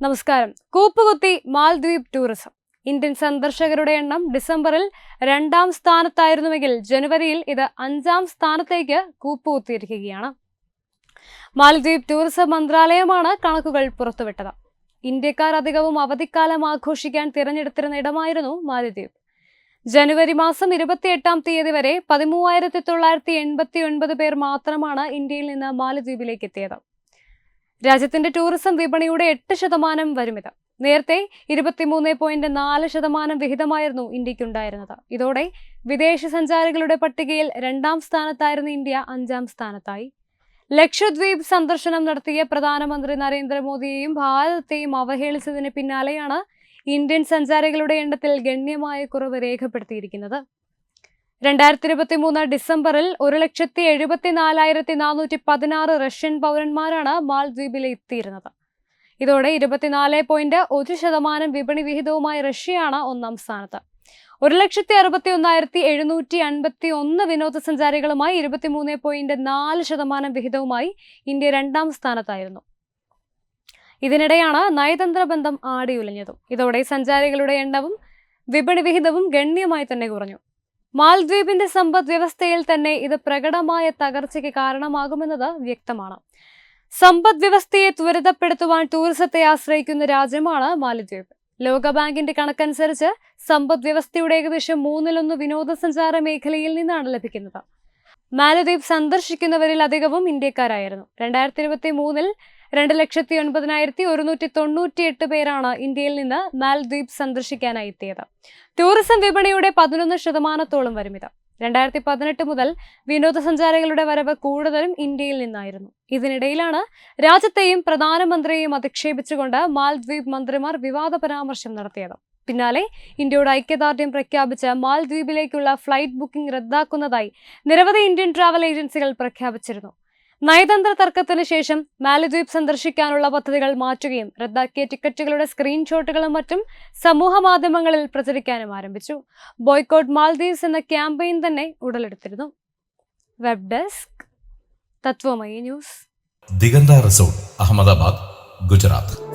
നമസ്കാരം. കൂപ്പുകുത്തി Maldives tourism. Indian സന്ദർശകരുടെ എണ്ണം ഡിസംബറിൽ രണ്ടാം സ്ഥാനത്തായിരുന്നുവെങ്കിൽ ജനുവരിയിൽ ഇത് അഞ്ചാം സ്ഥാനത്തേക്ക് കൂപ്പുകുത്തിയിരിക്കുകയാണ്. മാലദ്വീപ് ടൂറിസം മന്ത്രാലയമാണ് കണക്കുകൾ പുറത്തുവിട്ടത്. ഇന്ത്യക്കാർ അധികവും അവധിക്കാലം ആഘോഷിക്കാൻ തിരഞ്ഞെടുത്തിരുന്ന ഇടമായിരുന്നു മാലദ്വീപ് ജനുവരി മാസം ഇരുപത്തിയെട്ടാം തീയതി വരെ പതിമൂവായിരത്തി തൊള്ളായിരത്തി എൺപത്തി ഒൻപത് പേർ മാത്രമാണ് ഇന്ത്യയിൽ നിന്ന് മാലദ്വീപിലേക്ക് എത്തിയത്. രാജ്യത്തിന്റെ ടൂറിസം വിപണിയുടെ എട്ട് ശതമാനം വരുമിത്. നേരത്തെ ഇരുപത്തിമൂന്ന് പോയിന്റ് നാല് ശതമാനം വിഹിതമായിരുന്നു ഇന്ത്യക്കുണ്ടായിരുന്നത് ഇതോടെ വിദേശ സഞ്ചാരികളുടെ പട്ടികയിൽ രണ്ടാം സ്ഥാനത്തായിരുന്ന ഇന്ത്യ അഞ്ചാം സ്ഥാനത്തായി. ലക്ഷദ്വീപ് സന്ദർശനം നടത്തിയ പ്രധാനമന്ത്രി നരേന്ദ്രമോദിയെയും ഭാരതത്തെയും അവഹേളിച്ചതിന് പിന്നാലെയാണ് ഇന്ത്യൻ സഞ്ചാരികളുടെ എണ്ണത്തിൽ ഗണ്യമായ കുറവ് രേഖപ്പെടുത്തിയിരിക്കുന്നത്. രണ്ടായിരത്തി ഇരുപത്തി മൂന്ന് ഡിസംബറിൽ ഒരു ലക്ഷത്തി എഴുപത്തി നാലായിരത്തി നാനൂറ്റി പതിനാറ് റഷ്യൻ പൗരന്മാരാണ് മാൽദ്വീപിൽ എത്തിയിരുന്നത്. ഇതോടെ ഇരുപത്തിനാല് പോയിന്റ് ഒരു ശതമാനം വിപണി വിഹിതവുമായി റഷ്യയാണ് ഒന്നാം സ്ഥാനത്ത്. ഒരു ലക്ഷത്തി അറുപത്തി ഒന്നായിരത്തി എഴുന്നൂറ്റി അൻപത്തി ഒന്ന് വിനോദസഞ്ചാരികളുമായി ഇരുപത്തിമൂന്ന് പോയിന്റ് നാല് ശതമാനം വിഹിതവുമായി ഇന്ത്യ രണ്ടാം സ്ഥാനത്തായിരുന്നു. ഇതിനിടെയാണ് നയതന്ത്ര ബന്ധം ആടിയുലഞ്ഞതും. ഇതോടെ സഞ്ചാരികളുടെ എണ്ണവും വിപണി വിഹിതവും ഗണ്യമായി തന്നെ കുറഞ്ഞു. മാൽദ്വീപിന്റെ സമ്പദ് വ്യവസ്ഥയിൽ തന്നെ ഇത് പ്രകടമായ തകർച്ചയ്ക്ക് കാരണമാകുമെന്നത് വ്യക്തമാണ്. സമ്പദ് വ്യവസ്ഥയെ ത്വരിതപ്പെടുത്തുവാൻ ടൂറിസത്തെ ആശ്രയിക്കുന്ന രാജ്യമാണ് മാലദ്വീപ് ലോകബാങ്കിന്റെ കണക്കനുസരിച്ച് സമ്പദ് വ്യവസ്ഥയുടെ ഏകദേശം മൂന്നിലൊന്ന് വിനോദസഞ്ചാര മേഖലയിൽ നിന്നാണ് ലഭിക്കുന്നത്. മാലദ്വീപ് സന്ദർശിക്കുന്നവരിൽ അധികവും ഇന്ത്യക്കാരായിരുന്നു. രണ്ടായിരത്തി ഇരുപത്തി മൂന്നിൽ രണ്ട് ലക്ഷത്തി ഒൻപതിനായിരത്തി ഒരുന്നൂറ്റി തൊണ്ണൂറ്റി എട്ട് പേരാണ് ഇന്ത്യയിൽ നിന്ന് മാൽദ്വീപ് സന്ദർശിക്കാനായി എത്തിയത്. ടൂറിസം വിപണിയുടെ പതിനൊന്ന് ശതമാനത്തോളം വരും ഇത് രണ്ടായിരത്തി പതിനെട്ട് മുതൽ വിനോദസഞ്ചാരികളുടെ വരവ് കൂടുതലും ഇന്ത്യയിൽ നിന്നായിരുന്നു. ഇതിനിടയിലാണ് രാജ്യത്തെയും പ്രധാനമന്ത്രിയെയും അധിക്ഷേപിച്ചുകൊണ്ട് മാൽദ്വീപ് മന്ത്രിമാർ വിവാദ പരാമർശം നടത്തിയത്. പിന്നാലെ ഇന്ത്യയുടെ ഐക്യദാർഢ്യം പ്രഖ്യാപിച്ച് മാൽദ്വീപിലേക്കുള്ള ഫ്ലൈറ്റ് ബുക്കിംഗ് റദ്ദാക്കുന്നതായി നിരവധി ഇന്ത്യൻ ട്രാവൽ ഏജൻസികൾ പ്രഖ്യാപിച്ചിരുന്നു. നയതന്ത്ര തർക്കത്തിന് ശേഷം മാലദ്വീപ് സന്ദർശിക്കാനുള്ള പദ്ധതികൾ മാറ്റുകയും റദ്ദാക്കിയ ടിക്കറ്റുകളുടെ സ്ക്രീൻഷോട്ടുകളും മറ്റും സമൂഹ മാധ്യമങ്ങളിൽ പ്രചരിക്കാനും ആരംഭിച്ചു. ബോയ്ക്കോട്ട് മാൽദീവ്സ് എന്ന ക്യാമ്പയിൻ തന്നെ ഉടലെടുത്തിരുന്നു. Web desk Tatwamayi news. Diganta resort Ahmedabad Gujarat.